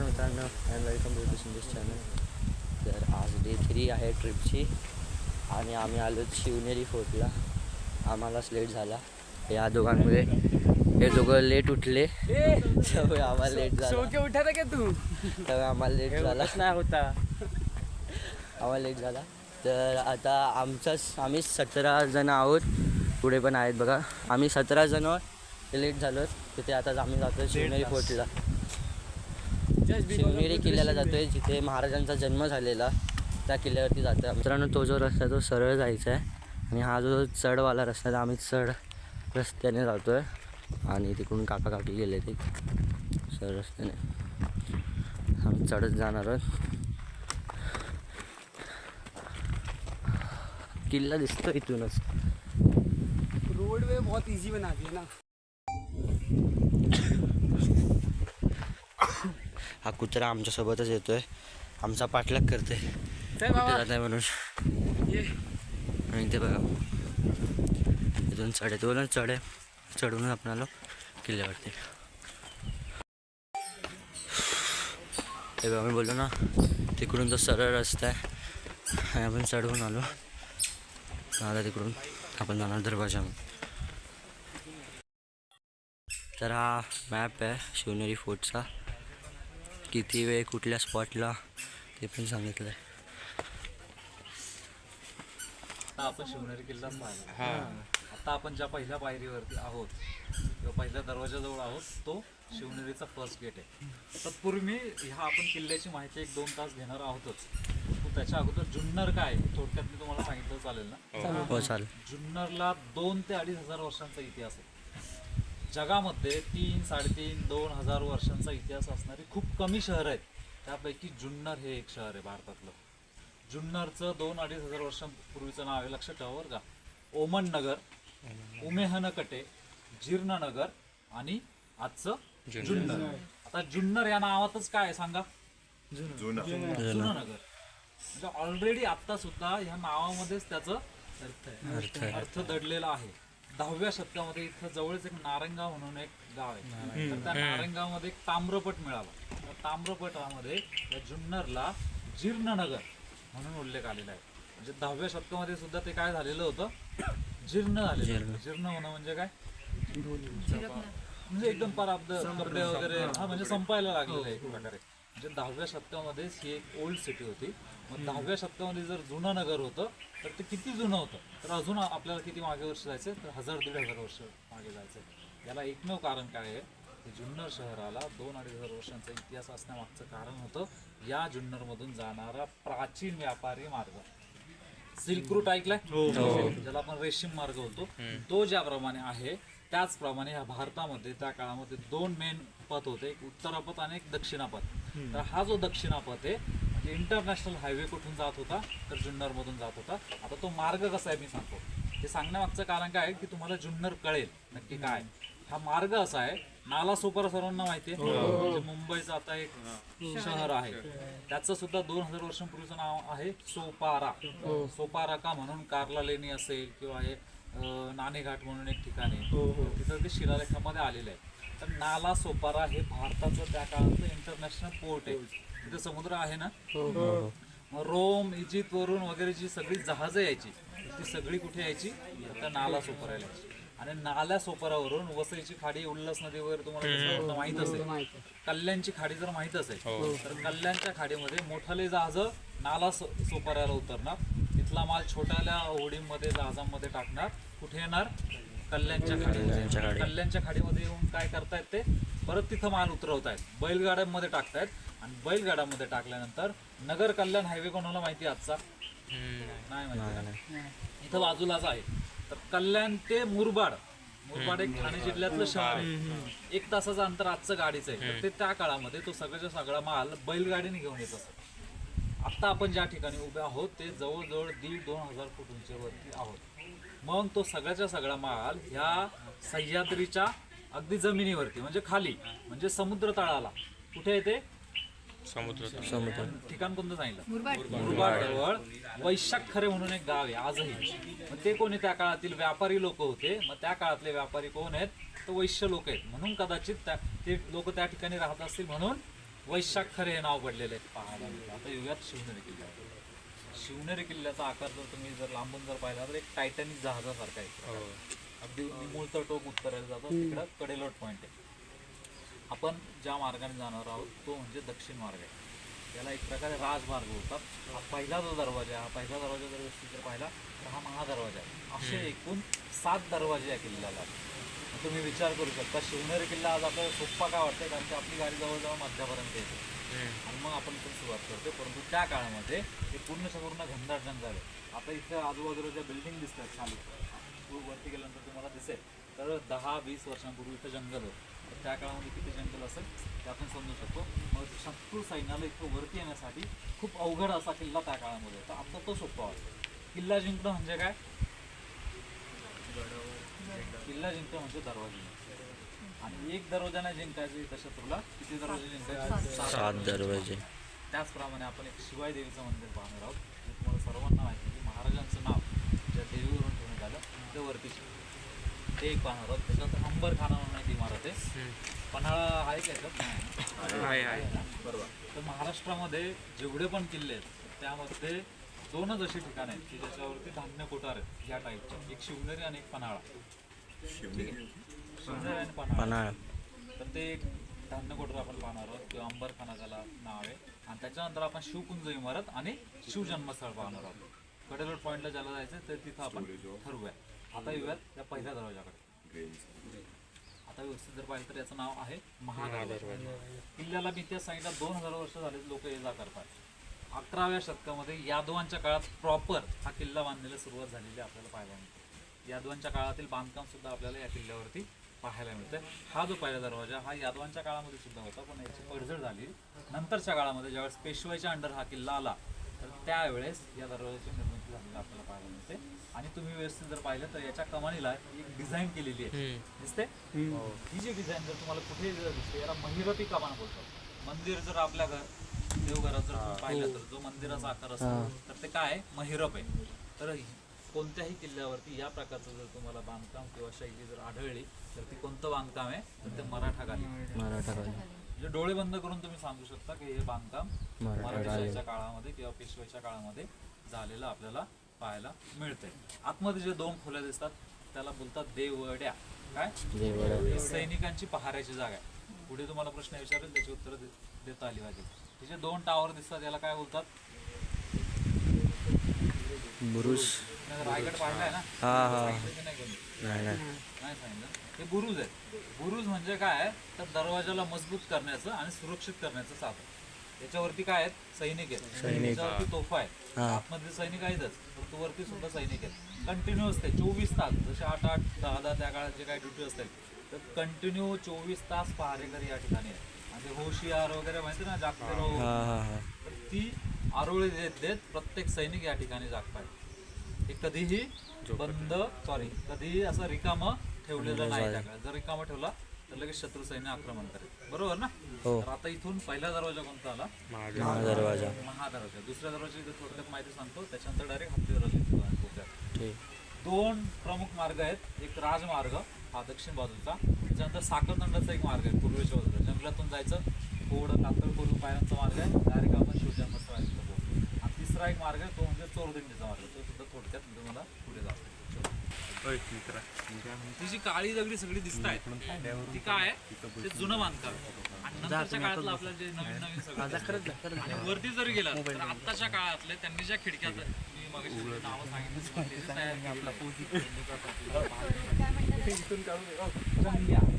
मित्रांनो and welcome to this channel तर आज डे थ्री आहे ट्रिपची आणि आम्ही आलो शिवनेरी फोर्टला. आम्हाला लेट झाला. या दोघांमुळे. हे दोघं लेट उठले. त्यामुळे आम्हाला लेट झाला. उठा का तू? त्यामुळे आम्हाला लेट झाला. नाही होता. आम्हाला लेट झाला. तर आता आमचाच आम्ही सतरा जण आहोत. पुढे पण आहेत बघा. आम्ही सतरा जण लेट झालो तिथे आता आम्ही जातो शिवनेरी फोर्टला. शिवनेरी किल्ल्याला जातोय. जिथे महाराजांचा जन्म झालेला त्या किल्ल्यावरती जातोय मित्रांनो तो जो रस्ता आहे तो सरळ जायचा आहे आणि हा जो चढवाला रस्ता आहे तो आम्ही चढ रस्त्याने जातोय. आणि तिकडून काका काकी गेले ते. सरळ रस्त्याने. आम्ही चढत जाणार आहोत. किल्ला दिसतो इथूनच. रोड वे बहुत इजी बना दिया ना। हा कुत्रा आमच्यासोबतच येतोय. आमचा पाठलाग करते जात आहे म्हणून ये. आणि ते बघा. इथून चढ आहे ना चढ. आहे चढून आपण आलो किल्ल्यावरती ते बघा मी बोललो ना तिकडून तो सरळ रस्ता आहे आणि आपण चढवून आलो. आता तिकडून आपण जाणार दरवाजामध्ये तर हा मॅप आहे शिवनेरी फोर्टचा किती वेळ कुठल्या स्पॉटला ते पण सांगितलं आहे आता आपण शिवनेरी किल्ला पाहिला. आता आपण ज्या पहिल्या पायरीवरती आहोत किंवा पहिल्या दरवाजाजवळ आहोत तो शिवनेरीचा फर्स्ट गेट आहे. तत्पूर्वी मी ह्या आपण किल्ल्याची माहिती एक दोन तास घेणार आहोतच. त्याच्या अगोदर जुन्नर काय थोडक्यात मी तुम्हाला सांगितलं चालेल ना? हो चालेल. जुन्नरला दोन ते अडीच हजार वर्षांचा इतिहास आहे. जगामध्ये तीन साडेतीन दोन हजार वर्षांचा इतिहास असणारी खूप कमी शहर आहेत. त्यापैकी जुन्नर हे एक शहर आहे भारतातलं. जुन्नरचं दोन अडीच हजार वर्षांपूर्वीचं नाव आहे लक्षात ठेवा बरं का. ओमन नगर उमेहनकटे जीर्णनगर आणि आजचं जुन्नर. आता जुन्नर या नावातच काय आहे सांगा? जुनं. नगर. म्हणजे ऑलरेडी आता सुद्धा ह्या नावामध्येच त्याचं अर्थ आहे. अर्थ दडलेला आहे. दहाव्या शतकामध्ये इथं जवळच एक नारंगाव म्हणून एक गाव आहे. तर त्या नारंगावमध्ये एक ताम्रपट मिळाला. त्या ताम्रपटामध्ये या जुन्नरला जीर्णनगर म्हणून उल्लेख आलेला आहे. म्हणजे दहाव्या शतकामध्ये सुद्धा ते काय झालेलं होतं? जीर्ण झालेलं होतं. जीर्ण. होणं म्हणजे काय? म्हणजे एकदम पराब्द कपडे वगैरे हा म्हणजे संपायला लागलेलं आहे एक प्रकारे. म्हणजे दहाव्या शतकामध्येच ही एक ओल्ड सिटी होती. मग दहाव्या शतकामध्ये जर जुनं नगर होतं तर ते किती जुनं होतं? तर अजून आपल्याला किती मागे वर्ष जायचं? तर हजार दीड हजार वर्ष मागे जायचं. याला एकमेव कारण काय आहे? की जुन्नर शहराला दोन अडीच हजार वर्षांचा इतिहास असण्यामागचं कारण होतं. या जुन्नरमधून जाणारा प्राचीन व्यापारी मार्ग. सिल्क रूट ऐकलाय? ज्याला आपण रेशीम मार्ग होतो तो ज्याप्रमाणे आहे त्याचप्रमाणे ह्या भारतामध्ये त्या काळामध्ये दोन मेन पथ होते. एक उत्तरापथ आणि एक दक्षिणापथ. तर हा जो दक्षिणापथ आहे इंटरनॅशनल हायवे कुठून जात होता तर जुन्नर मधून जात होता. आता तो मार्ग कसा आहे मी सांगतो. हे सांगण्यामागचं कारण काय आहे की तुम्हाला जुन्नर कळेल नक्की काय हा मार्ग असा आहे नाला सोपारा सर्वांना माहिती आहे. म्हणजे मुंबईचं आता एक शहर आहे. त्याचं सुद्धा दोन हजार वर्षांपूर्वीचं नाव आहे सोपारा. सोपारा का म्हणून कार्ला लेणी असेल किंवा हे नाणेघाट म्हणून एक ठिकाण आहे. तिथं ते शिलालेखामध्ये आलेलं आहे. तर नाला सोपारा हे भारताचं त्या काळातलं इंटरनॅशनल पोर्ट आहे. तिथे समुद्र आहे ना? मग रोम इजिप्त वरून वगैरे जी सगळी जहाजं यायची ती सगळी कुठे यायची? तर त्या नाला सोपाराला यायची. आणि नाल्या सोपारावरून वसईची खाडी उल्हास नदी वगैरे तुम्हाला माहीत असेल. कल्याणची खाडी जर माहीत असेल तर कल्याणच्या खाडीमध्ये मोठाले जहाज नाला सो- सोपाऱ्याला उतरणार. तिथला माल छोट्याल्या होडीमध्ये जहाजांमध्ये टाकणार. कुठे येणार? कल्याणच्या खाडीमध्ये. कल्याणच्या खाडीमध्ये येऊन काय करतायत ते? परत तिथं माल उतरवतायत. बैलगाड्यांमध्ये टाकतायत. आणि बैलगाड्यांमध्ये टाकल्यानंतर नगर कल्याण हायवे कोणाला माहिती आहे आजचा? नाही माहिती ना? इथं बाजूलाच आहे. तर कल्याण ते मुरबाड. मुरबाड एक ठाणे जिल्ह्यातलं शहर आहे. एक तासाचं अंतर आजचं गाडीचं आहे. तर ते त्या काळामध्ये तो सगळ्याच्या सगळा माल बैलगाडीने घेऊन येत असत. आता आपण ज्या ठिकाणी उभे आहोत ते जवळजवळ दीड दोन हजार फूट उंचीवरती आहोत. मग तो सगळ्याच्या सगळा माल ह्या सह्याद्रीच्या अगदी जमिनीवरती म्हणजे खाली म्हणजे समुद्र तळाला कुठे येते समुद्र ठिकाण कोणतं सांगितलं? वैशाख खरे म्हणून एक गाव आहे आजही. मग ते कोणी त्या काळातील व्यापारी लोक होते? मग त्या काळातले व्यापारी कोण आहेत? तर वैश्य लोक आहेत. म्हणून कदाचित त्या ते लोक त्या ठिकाणी राहत असतील म्हणून वैशाख खरे हे नाव पडलेलं आहे पाहायला मिळतं आता युगात शिवनेरी किल्ला. शिवनेरी किल्ल्याचा आकार जर तुम्ही जर लांबून जर पाहिला तर एक टायटॅनिक जहाजासारखा आहे. अगदी निमुळतं टोक उत्तरेला जातं. तिकडं कडेलोट पॉईंट आहे. आपण ज्या मार्गाने जाणार आहोत तो म्हणजे दक्षिण मार्ग आहे. याला एक प्रकारे राजमार्ग होतात हा पहिला जो दरवाजा आहे हा पहिला दरवाजा जर व्यवस्थित जर पाहिला तर हा महादरवाजा आहे. असे एकूण सात दरवाजे या किल्ल्याला तुम्ही विचार करू शकता शिवनेरी किल्ला आज आपल्याला सोप्पा काय वाटतं कारण की आपली गाडी जवळजवळ मध्यापर्यंत येते. आणि मग आपण पण सुरुवात करतो परंतु त्या काळामध्ये हे पूर्णच्या पूर्ण घनदाट जंगल आहे आता इथं आजूबाजूला ज्या बिल्डिंग दिसतात खाली वर- वरती गेल्यानंतर तुम्हाला दिसेल. तर दहा वीस वर्षांपूर्वी इथं जंगल होतं. तर त्या काळामध्ये किती जंगल असेल ते आपण समजू शकतो. मग शत्रू सैन्याला इथं वरती येण्यासाठी खूप अवघड असा किल्ला त्या काळामध्ये होता. आता तो सोपा वाटतो किल्ला जिंकणं म्हणजे काय? किल्ला जिंकणं म्हणजे दरवाजा. आणि एक दरवाजा नाही जिंकायचे तर शत्रूला किती दरवाजे जिंकायचे? सात. दरवाजे. त्याचप्रमाणे आपण एक शिवाय देवीचं मंदिर पाहणार आहोत. जे तुम्हाला सर्वांना माहिती की महाराजांचं नाव ज्या देवीवरून ठेवण्यात आलं ते वरतीच ते एक पाहणार आहोत. त्याच्यानंतर अंबर खाना म्हणून एक इमारत आहे. पन्हाळा आहे काय तर आहे? बरोबर. तर महाराष्ट्रामध्ये जेवढे पण किल्ले आहेत त्यामध्ये दोनच अशी ठिकाणं आहेत की ज्याच्यावरती धान्य कोठार आहेत या टाईपचे एक शिवनेरी आणि एक पन्हाळा? शिवनेरी. आणि पन्हाळा. तर ते एक धान्य कोटर आपण पाहणार आहोत किंवा अंबरखाना त्याला नाव आहे. आणि त्याच्यानंतर आपण शिवकुंज इमारत आणि शिवजन्मस्थळ पाहणार आहोत. कडेलोट पॉईंटला ज्याला जायचं तर तिथं आपण ठरवूया. आता येऊयात या पहिल्या दरवाजाकडे. आता व्यवस्थित जर पाहिलं तर याचं नाव आहे महादरवाजा किल्ल्याला मी इतिहास सांगितला दोन हजार वर्ष झाले लोक ये जा करतात. अकराव्या शतकामध्ये यादवांच्या काळात प्रॉपर हा किल्ला बांधण्याला सुरुवात झालेली आपल्याला पाहायला मिळते. यादवांच्या काळातील बांधकाम सुद्धा आपल्याला या किल्ल्यावरती पाहायला मिळतं. हा जो पहिला दरवाजा हा यादवांच्या काळामध्ये सुद्धा होता पण याची पडझड झाली. नंतरच्या काळामध्ये ज्यावेळेस पेशवाईच्या अंडर हा किल्ला आला तर त्यावेळेस या दरवाजाची निर्मिती झालेली आपल्याला पाहायला मिळते. आणि तुम्ही व्यवस्थित जर पाहिलं तर याच्या कमानीला एक डिझाईन केलेली आहे. दिसते ही. जी डिझाईन जर तुम्हाला कुठे जर दिसते याला महिरपी कमान बोलतात. मंदिर जर आपल्या घर देवघरात जर पाहिलं तर जो मंदिराचा आकार असतो तर ते काय? आहे? महिरप आहे. तर कोणत्याही किल्ल्यावरती या प्रकारचं जर तुम्हाला बांधकाम किंवा शैली जर आढळली तर ती कोणतं बांधकाम आहे? तर ते मराठा गाली मराठा काळी म्हणजे डोळे बंद करून तुम्ही सांगू शकता की हे बांधकाम मराठा काळामध्ये किंवा पेशवाईच्या काळामध्ये झालेलं आपल्याला पाहायला मिळतंय आतमध्ये जे दोन खोल्या दिसतात त्याला बोलतात देवड्या. काय? सैनिकांची पहाऱ्याची जागा आहे. पुढे तुम्हाला प्रश्न विचारेल त्याची उत्तर देता आली पाहिजे. हे जे दोन टावर दिसतात याला काय बोलतात? बुरुज. रायगड पाहिलाय ना? हा हा. नाही सांगितलं. हे बुरुज आहे. बुरुज म्हणजे काय? तर दरवाजाला मजबूत करण्याचं आणि सुरक्षित करण्याचं साधन. त्याच्यावरती काय आहेत? सैनिक आहेत. त्याच्यावरती तोफा आहेत हा. आतमध्ये सैनिक आहेतच परंतु वरती सुद्धा सैनिक आहेत. कंटिन्यू असते चोवीस तास जसे आठ आठ दहा दहा त्या काळात जे काही ड्युटी असते तर कंटिन्यू चोवीस तास पहारेकरी या ठिकाणी आहेत. आणि ते होशियार वगैरे माहिती ना जागते राहू. हा हा हा. तर ती आरोळी देत देत प्रत्येक सैनिक या ठिकाणी जागतात हे कधीही बंद सॉरी कधीही असं रिकामं ठेवलेलं नाही त्या काळात. जर रिकामं ठेवला तर लगेच शत्रू सैन्य आक्रमण करेल. बरोबर ना? हो. तर आता इथून पहिला दरवाजा कोणता आला? महादरवाजा. महादरवाजा. दुसऱ्या दरवाजाची थोडक्यात माहिती सांगतो. त्याच्यानंतर डायरेक्ट हत्तीवर ठीक. दोन प्रमुख मार्ग आहेत. एक राजमार्ग हा दक्षिण बाजूचा. त्याच्यानंतर साखरतंडाचा एक मार्ग आहे पूर्वेच्या बाजूला जंगलातून जायचं थोडं कातळ करून पायऱ्यांचा मार्ग आहे. डायरेक्ट आपण पोहोचतो आणि तिसरा एक मार्ग आहे तो म्हणजे चोरदिंडीचा मार्ग तो सुद्धा थोडक्यात तुम्हाला पुढे जातो. जी काळी दगडी सगळी दिसत आहेत ती काय? आहे ते जुनं बांधकाम. आहे. आणि नंतरच्या काळातलं आपलं जे नवीन नवीन सगळं आणि वरती जरी गेला तर आत्ताच्या काळातले त्यांनी ज्या खिडक्या मी मगाशी जी नावं सांगितली ते जे तयार केलेलं आहे.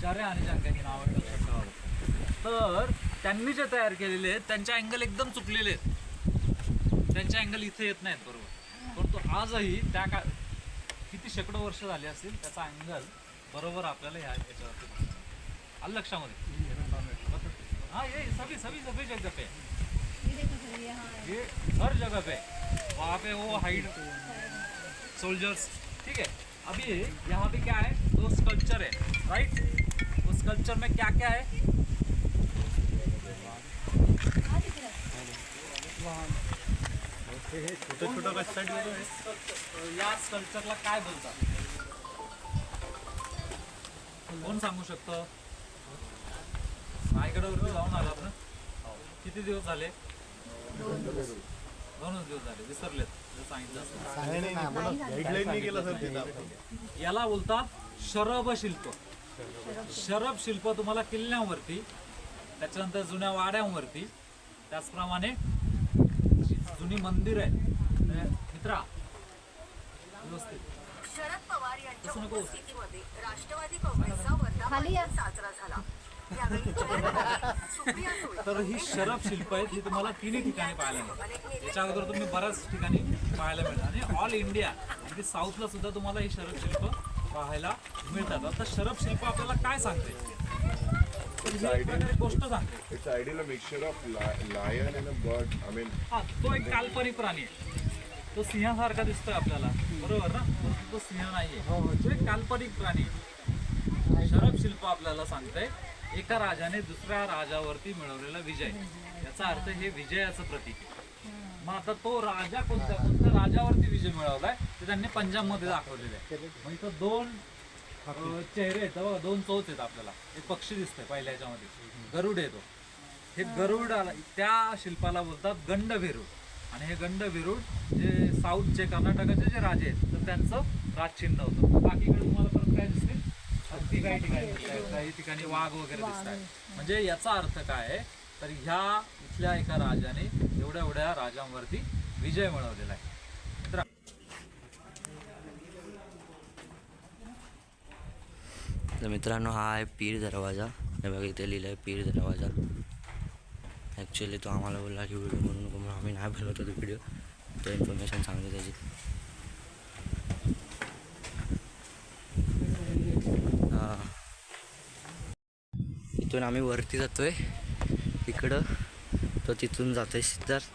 चर्या आणि जंग्या ही नावं. तर त्यांनी जे तयार केलेले आहेत त्यांचे अँगल एकदम चुकलेले आहेत. त्यांचे अँगल इथे येत नाहीत बरोबर. परंतु आजही त्या का किती शेकडो वर्ष झाली असतील, त्याचा अँगल बरोबर आपल्याला ह्या याच्यावरती आलं लक्षामध्ये? हाँ ये सभी सभी सभी जगह पे ये हर जगह पे वहाँ पे वो हाइड सोल्जर्स ठीक है अभी यहाँ पे क्या है? दो स्कल्पचर है. राइट उस स्कल्पचर में क्या क्या है? या कल्चरला काय बोलतात कोण सांगू शकतं रायगडावरती जाऊन आलात ना किती दिवस झाले दोनच दिवस झाले विसरलेत जर सांगितलं असतं. नाही याला बोलतात शरभ शिल्प शरभ शिल्प तुम्हाला किल्ल्यांवरती त्याच्यानंतर जुन्या वाड्यांवरती त्याचप्रमाणे जुनी मंदिर आहे. ते- मित्रा व्यवस्थित शरद पवार यांच्या. उपस्थितीमध्ये राष्ट्रवादी काँग्रेसचा वर्धापन साजरा झाला. तर ही शरभ शिल्प आहेत ही तुम्हाला तिन्ही ठिकाणी पाहायला मिळतात याच्या अगोदर तुम्ही बऱ्याच ठिकाणी पाहायला मिळतात आणि ऑल इंडिया अगदी साऊथला सुद्धा तुम्हाला ही शरभ शिल्प पाहायला मिळतात. आता शरभ शिल्प आपल्याला काय सांगते it's ideal mixture of lion and a bird I mean हा तो एक काल्पनिक प्राणी आहे. तो सिंहासारखा दिसतोय आपल्याला. बरोबर ना? तो सिंह नाहीये. तो एक काल्पनिक प्राणी आहे. शरभ शिल्प आपल्याला सांगतंय एका राजाने दुसऱ्या राजावरती मिळवलेला विजय. याचा अर्थ हे विजयाचं प्रतीक आहे. मग आता तो राजा कोणत्या कोणत्या राजावरती विजय मिळवलाय? ते त्यांनी पंजाबमध्ये दाखवलेले आहे. मग इथं दोन अं, चेहरे आहेत बघा दोन चोच आहेत आपल्याला. एक पक्षी दिसतोय पहिल्या ह्याच्यामध्ये. गरुड येतो हे गरुड आला- त्या शिल्पाला बोलतात गंडभिरूड आणि हे गंडभिरूड जे साऊथचे कर्नाटकाचे जे राजे आहेत तर त्यांचं राजचिन्ह होतं. बाकीकडे तुम्हाला परत काय दिसते? हत्ती काही ठिकाणी दिसतायत, काही ठिकाणी वाघ वगैरे दिसत म्हणजे याचा अर्थ काय आहे? तर ह्या इथल्या एका राजाने एवढ्या एवढ्या राजांवरती विजय मिळवलेला आहे तर तर मित्रांनो हा आहे पीर दरवाजा. हे बघा इथे लिहिलं आहे पीर दरवाजा. ॲक्च्युली तो आम्हाला बोलला की व्हिडिओ बनवू नको म्हणून आम्ही नाही बनवतो तो व्हिडिओ तो इन्फॉर्मेशन सांगतो त्याची. इथून आम्ही वरती जातोय. तिकडं तो तिथून जातोय सिद्धार्थ.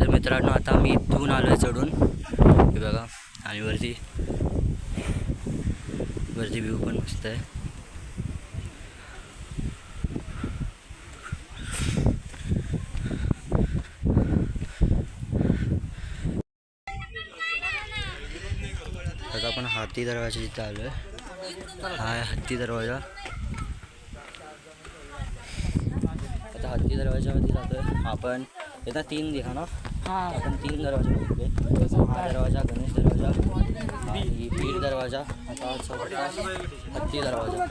तर मित्रांनो आता मी इथून आलोय चढून. हे बघा आणि वरती वरती व्ह्यू पण मस्त आहे आता आपण दरवाज़ा जिथे आलो आहे हा आहे हत्ती दरवाज़ा आता हत्ती दरवाजामध्ये जातोय आपण येतात तीन दिहा ना आपण तीन दरवाज़ा बघतोय हा दरवाज़ा गणेश दरवाज़ा आणि पीर दरवाजा आता चौथा हत्ती दरवाजा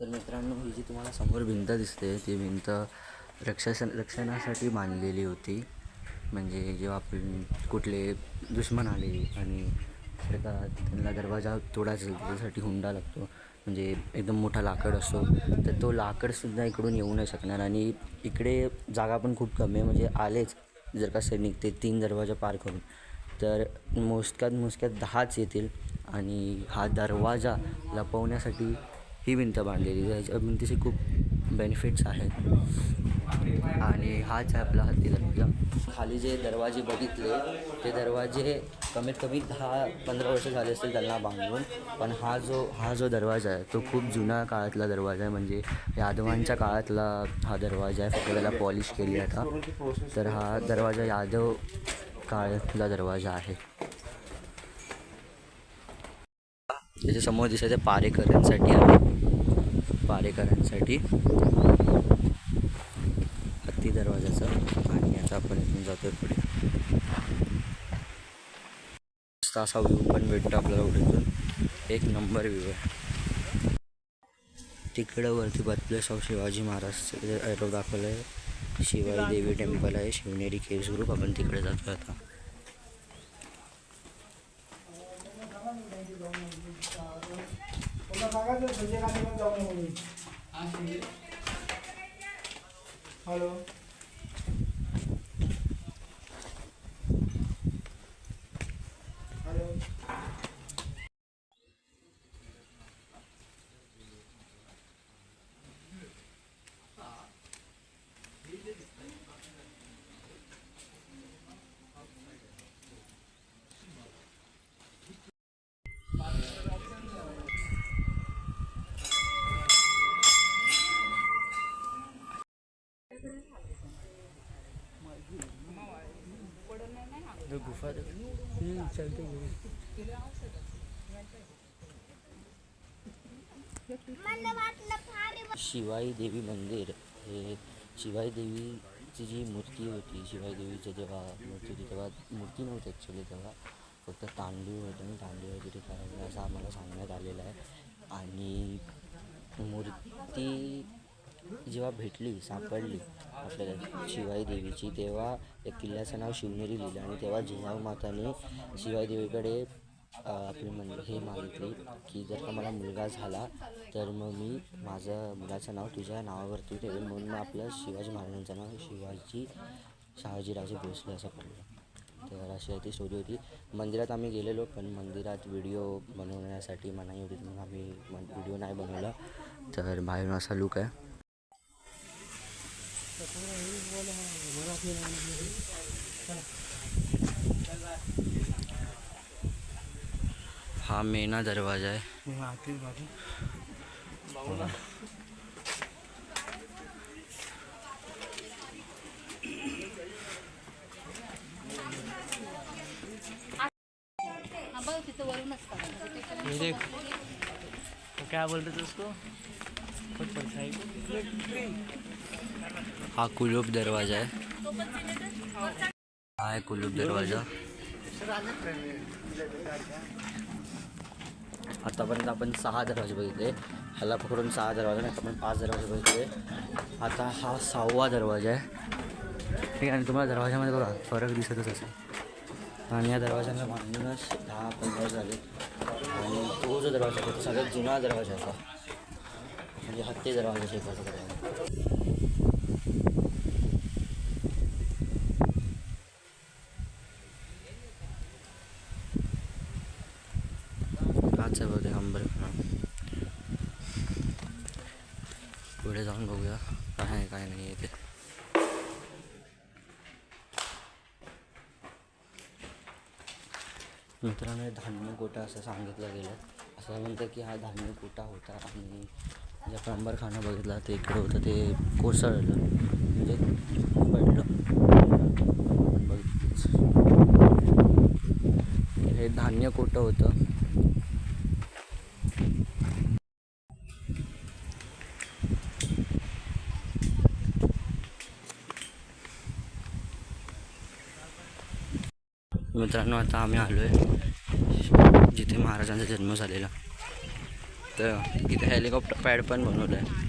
तर मित्रांनो ही समोर भिंत दिसते. ती भिंत रक्षासन रक्षणासाठी बांधलेली होती. म्हणजे जेव्हा आपण कुठले दुश्मन आले आणि जर का त्यांना दरवाजा तोडायचा त्याच्यासाठी हुंडा लागतो. म्हणजे एकदम मोठा लाकड असतो. तर तो लाकडसुद्धा इकडून येऊ नाही शकणार आणि इकडे जागा पण खूप कमी आहे. म्हणजे आलेच जर का सैनिक ते तीन दरवाजा पार करून. तर मोजक्यात मोजक्यात दहाच येतील आणि हा दरवाजा लपवण्यासाठी ही भिंत बांधलेली आहे. भिंतीचे खूप बेनिफिट्स आहेत. आणि हाच आहे आपला हत्ती दरवाजा खाली जे दरवाजे बघितले ते दरवाजे कमीत कमी दहा पंधरा वर्ष झाले असतील त्यांना बांधून. पण हा जो हा जो दरवाजा आहे तो खूप जुन्या काळातला दरवाजा आहे. म्हणजे यादवांच्या काळातला हा दरवाजा आहे. फक्त त्याला पॉलिश केली आहे आता. तर हा दरवाजा यादव काळातला दरवाजा आहे. त्याच्यासमोर दिसत आहे पारेकरांसाठी आहे. पारेकरांसाठी हत्ती दरवाजाचा आणि आता आपण इथून जातोय पुढे. मस्त असा व्ह्यू पण भेटतो आपल्याला उठून एक नंबर व्ह्यू आहे. तिकडं वरती birthplace of Shivaji Maharaj arrow दाखवलं आहे शिवाई देवी टेम्पल आहे शिवनेरी केव्स ग्रुप आपण तिकडे जातो आता. Hello hello. शिवाई देवी मंदिर हे शिवाई देवीची जी मूर्ती होती शिवाई देवीची जेव्हा मूर्ती होती तेव्हा मूर्ती नव्हती ॲक्च्युली तेव्हा फक्त तांदूळ होतं आणि तांदूळ वगैरे करायला असं आम्हाला सांगण्यात आलेलं आहे. आणि मूर्ती जेव्हा भेटली सापडली आपल्याला शिवाई देवीची तेव्हा एक किल्ल्याचं नाव शिवनेरी लिहिलं आणि तेव्हा जिजाऊ माताने शिवाई देवीकडे आपली म्हणजे हे मागितली की जर का मला मुलगा झाला तर मग मी माझं मुलाचं नाव तुझ्या नावावरती ठेवेल म्हणून मग आपलं शिवाजी महाराजांचं नाव शिवाजी शहाजीराजे भोसले असं पडलं तर अशी आहे ती स्टोरी होती. मंदिरात आम्ही गेलेलो पण मंदिरात व्हिडिओ बनवण्यासाठी मनाई होती म्हणून आम्ही व्हिडिओ नाही बनवला. तर बाहेरून असा लुक आहे. हा मेना दरवाजा आहे क्या बोलते थे उसको? कुछ परछाई हा कुलूप दरवाजा आहे. हा आहे कुलूप दरवाजा. आतापर्यंत आपण सहा दरवाजे बघितले. ह्याला पकडून सहा दरवाजा नाही आपण पाच दरवाजे बघितले. आता हा सहावा दरवाजा आहे. ठीक आहे आणि तुम्हाला दरवाजामध्ये बघा फरक दिसतच असेल. आणि या दरवाजाला बांधूनच दहा पंधरा झाले. आणि तो जो दरवाजा आहे तो सगळ्यात जुना दरवाजा आहे. म्हणजे हत्ती दरवाजा शेकाचा दरवाजा हाच आहे बघा अंबर पुढे जाऊन बघूया काय आहे काय नाही आहे ते मित्रांनो धान्य कोटा असं सांगितलं गेलं? असं म्हणतं की हा धान्य कोटा होता? आणि जे आपण बघितला ते इकडे होतं ते कोसळलं. म्हणजे पडलं. हे धान्य कोटं होतं? मित्रांनो आता आम्ही आलो आहे जिथे महाराजांचा जन्म झालेला. तर इथे हेलिकॉप्टर पॅड पण बनवलं आहे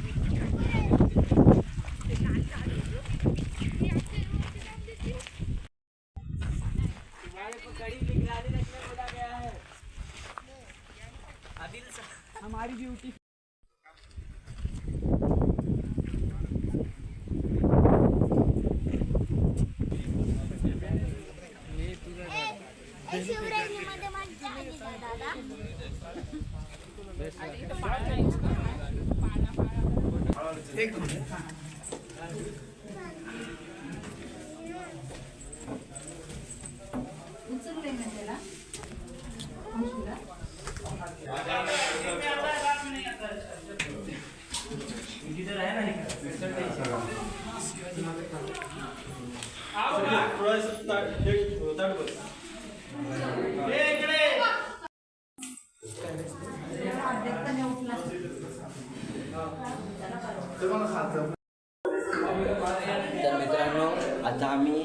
तर मित्रांनो आता आम्ही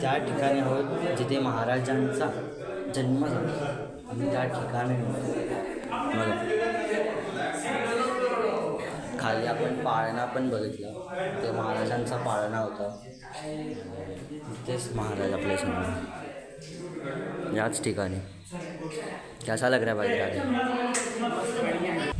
त्या ठिकाणी आहोत जिथे महाराजांचा जन्म झाला आम्ही त्या ठिकाणी बघा. खाली आपण पाळणा पण बघितला. ते महाराजांचा पाळणा होता. तेच महाराज आपल्यासमोर. याच ठिकाणी. कसा लग रहा भाई गाडी?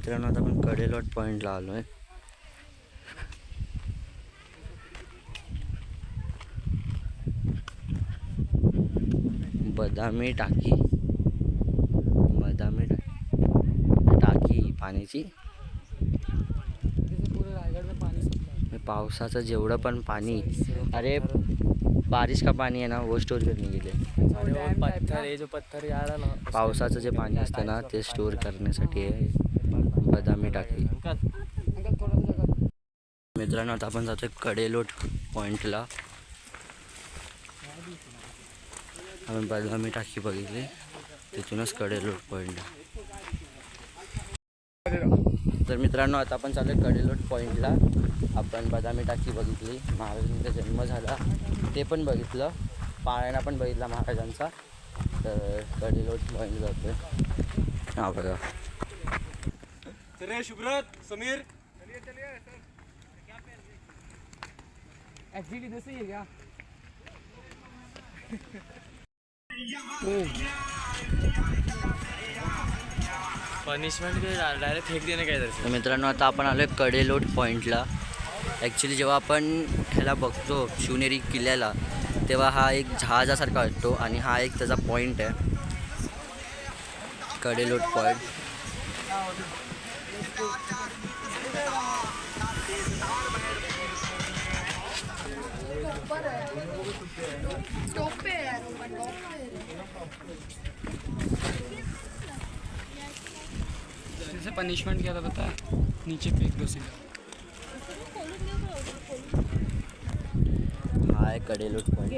मित्रांनो आता आपण कडेलोट पॉईंटला आलो आहे बदामी टाकी. बदामी टाकी. टाकी पाण्याची. पावसाचं जेवढं पण पाणी. अरे बारिश का पाणी आहे ना? वो स्टोर करणे गेले. पत्थर पावसाचं जे पाणी असतं ना ते स्टोअर करण्यासाठी आहे. बदामी टाकी मित्रांनो आता आपण जातोय कडेलोट पॉईंटला आपण बदामी टाकी बघितली. तिथूनच कडेलोट पॉईंटला तर मित्रांनो आता आपण चालू आहे कडेलोट पॉईंटला आपण बदामी टाकी बघितली. महाराजांचा जन्म झाला. ते पण बघितलं. पाळणा पण बघितला महाराजांचा. तर कडेलोट पॉईंट जातोय. हा बघा. एक्चुअली इधर से ही है क्या पनिशमेंट के डायरेक्ट फेंक देने का इधर से। तर मित्रांनो आता आपण आलो आहे कडेलोट पॉईंटला ॲक्च्युली जेव्हा आपण ह्याला बघतो शिवनेरी किल्ल्याला तेव्हा हा एक जहाजासारखा वाटतो आणि हा एक त्याचा पॉईंट आहे. कडेलोट पॉईंट जैसे पनिशमेंट क्या था, पता है? नीचे फेंक दो सीधा। हा आहे कडेलोट पॉईंट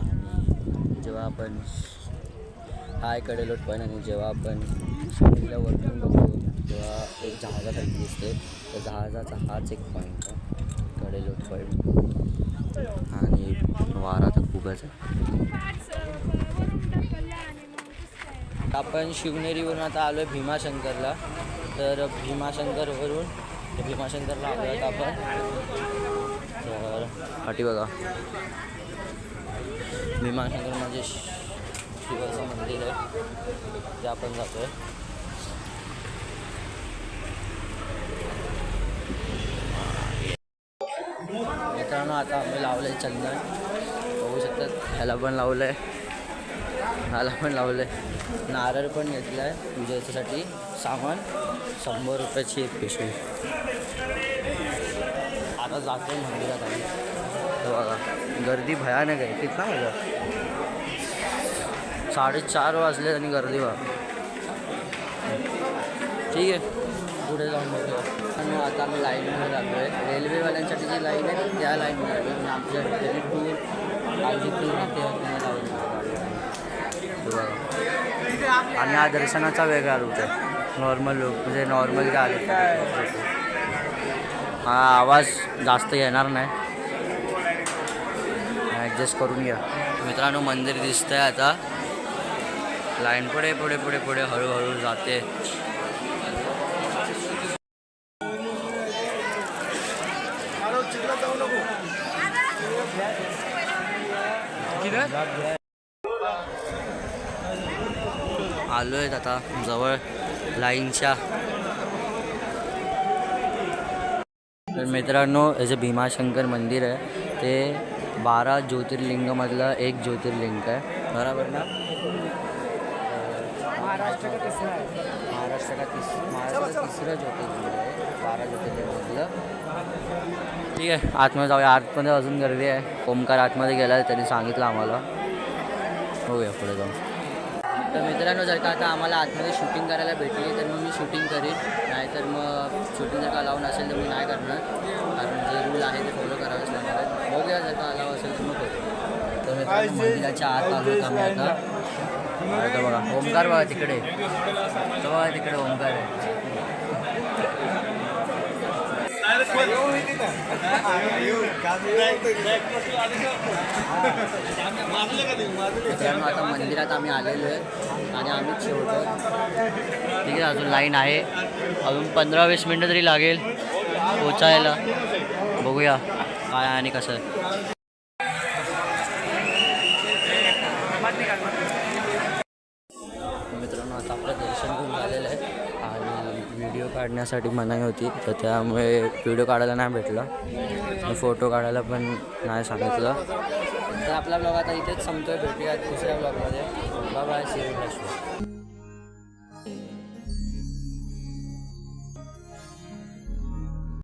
आणि जेव्हा आपण हा आहे कडेलोट पॉईंट आणि जेव्हा आपण शिवनेरीला वरतून बघतो तेव्हा एक जहाजासारखी दिसते त्या जहाजाचा हाच एक पॉईंट आहे. कडेलोट पॉईंट आणि वारा तर खूपच आहे. आपण शिवनेरीवरून आता आलो आहे भीमाशंकरला. तर भीमाशंकरवरून भीमाशंकरला आलो आहेत आपण. तर पाठी बघा. भीमाशंकर म्हणजे शि- शिवाचं मंदिर आहे. ते आपण जातो आहे मित्रांनो आता आम्ही लावलं आहे चंदन. बघू शकतात ह्याला पण लावलं आहे ह्याला पण लावलं आहे नारळ पण घेतलं आहे पूजेच्यासाठी सामान शंभर रुपयाची एक पिशवी. आता जातो आहे मंदिरात आम्ही. बघा गर्दी भयानक आहे. कितना वाजला साडेचार वाजले आणि गर्दी बघा. ठीक आहे पुढे जाऊन बघूया. आणि आता आम्ही लाईनमध्ये लागलो आहे रेल्वेवाल्यांसाठी जी लाईन आहे त्या लाईनमध्ये म्हणजे लागलो आणि आमच्या घरी टूर आमची टूर त्यांना आणि हा दर्शनाचा वेगळा रूट आहे. नॉर्मल लोक म्हणजे नॉर्मल काय आले हा आवाज जास्त येणार नाही. ॲडजस्ट करून घ्या. मित्रांनो मंदिर दिसतंय आता. लाईन पुढे पुढे पुढे पुढे हळूहळू जाते. आलो आहेत आता जवळ लाईनच्या. तर मित्रांनो हे जे भीमाशंकर मंदिर आहे ते बारा ज्योतिर्लिंगमधलं एक ज्योतिर्लिंग आहे. बरोबर ना? महाराष्ट्र का तीसरा महाराष्ट्र का तिस महाराष्ट्राचं तिसरं ज्योतिर्लिंग आहे बारा ज्योतिर्लिंगमधलं. ठीक आहे आतमध्ये जाऊया. आतमध्ये अजून गर्दी आहे. ओमकार आतमध्ये गेला त्यांनी सांगितलं आम्हाला. बघूया पुढे जाऊन. तर मित्रांनो जर का आता आम्हाला आतमध्ये शूटिंग करायला भेटली तर मग मी शूटिंग करीन. नाहीतर मग शूटिंग जर का अलाव नसेल तर मी नाही करणार. कारण जे रूल आहे ते फॉलो करावेच लागणार बघूया हो जर का अलाव असेल तर मग करू. तर मित्रांनो मंदिराच्या आत आलो आम्ही आता. बघा ओमकार बघा तिकडे. तो बघा तिकडे ओमकार आहे. मित्रांनो आता मंदिरात आम्ही आलेलो आहे आणि आम्ही शेवटो ठीक आहे अजून लाईन आहे. अजून पंधरा वीस मिनटं तरी लागेल पोचायला. बघूया काय आणि कसं आहे मित्रांनो आता आपलं दर्शन घेऊन झालेलं आहे आणि व्हिडिओ व्हिडिओ काढण्यासाठी मनाई होती तर त्यामुळे व्हिडिओ काढायला नाही भेटलं. फोटो काढायला पण नाही सांगितलं. तर आपला ब्लॉग आता इथेच संपतोय. भेटूया दुसऱ्या ब्लॉगमध्ये बाबा सी